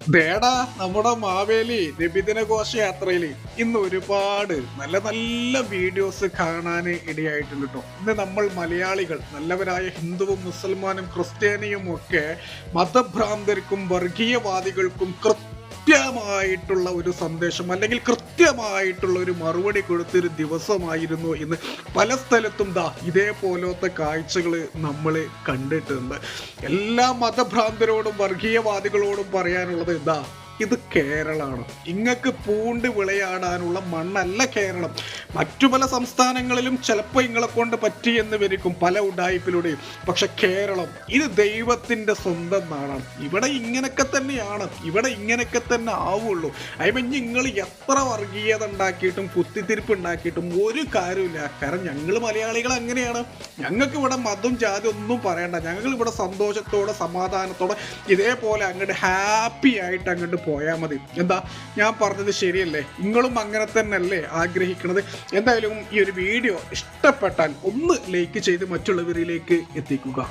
ദേടാ നമ്മുടെ മാവേലി നബിദിന ഘോഷയാത്രയിൽ ഇന്ന് ഒരുപാട് നല്ല നല്ല വീഡിയോസ് കാണാൻ ഇടയായിട്ടുണ്ട് കേട്ടോ ഇന്ന് നമ്മൾ മലയാളികൾ നല്ലവരായ ഹിന്ദുവും മുസൽമാനും ക്രിസ്ത്യാനിയും ഒക്കെ മതഭ്രാന്തർക്കും വർഗീയവാദികൾക്കും കൃത്യമായിട്ടുള്ള ഒരു സന്ദേശം അല്ലെങ്കിൽ കൃത്യമായിട്ടുള്ള ഒരു മറുപടി കൊടുത്തൊരു ദിവസമായിരുന്നു ഇന്ന്. പല സ്ഥലത്തും ദാ ഇതേപോലത്തെ കാഴ്ചകൾ നമ്മൾ കണ്ടിട്ടുണ്ട്. എല്ലാ മതഭ്രാന്തരോടും വർഗീയവാദികളോടും പറയാനുള്ളത് ഇതാ ഇത് കേരളമാണ് ഇങ്ങക്ക് പൂണ്ട് വിളയാടാനുള്ള മണ്ണല്ല കേരളം. മറ്റു പല സംസ്ഥാനങ്ങളിലും ചിലപ്പോൾ ഇങ്ങളെ കൊണ്ട് പറ്റി എന്ന് വരിക്കും പല ഉഡായിപ്പിലൂടെയും പക്ഷെ കേരളം ഇത് ദൈവത്തിന്റെ സ്വന്തം നാടാണ്. ഇവിടെ ഇങ്ങനൊക്കെ തന്നെയാണ്. ഇവിടെ ഇങ്ങനൊക്കെ തന്നെ ആവുള്ളൂ. അതിപ്പോൾ നിങ്ങൾ എത്ര വർഗീയത ഉണ്ടാക്കിയിട്ടും കുത്തിത്തിരിപ്പ് ഉണ്ടാക്കിയിട്ടും ഒരു കാര്യമില്ല കാരണം ഞങ്ങൾ മലയാളികൾ അങ്ങനെയാണ്. ഞങ്ങൾക്ക് ഇവിടെ മതം ജാതി ഒന്നും പറയണ്ട. ഞങ്ങൾ ഇവിടെ സന്തോഷത്തോടെ സമാധാനത്തോടെ ഇതേപോലെ അങ്ങോട്ട് ഹാപ്പി ആയിട്ട് അങ്ങോട്ട് പോയാൽ മതി. എന്താ ഞാൻ പറഞ്ഞത് ശരിയല്ലേ? നിങ്ങളും അങ്ങനെ തന്നെയല്ലേ ആഗ്രഹിക്കുന്നത് എന്തായാലും ഈ ഒരു വീഡിയോ ഇഷ്ടപ്പെട്ടാൽ ഒന്ന് ലൈക്ക് ചെയ്ത് മറ്റുള്ളവരിലേക്ക് എത്തിക്കുക.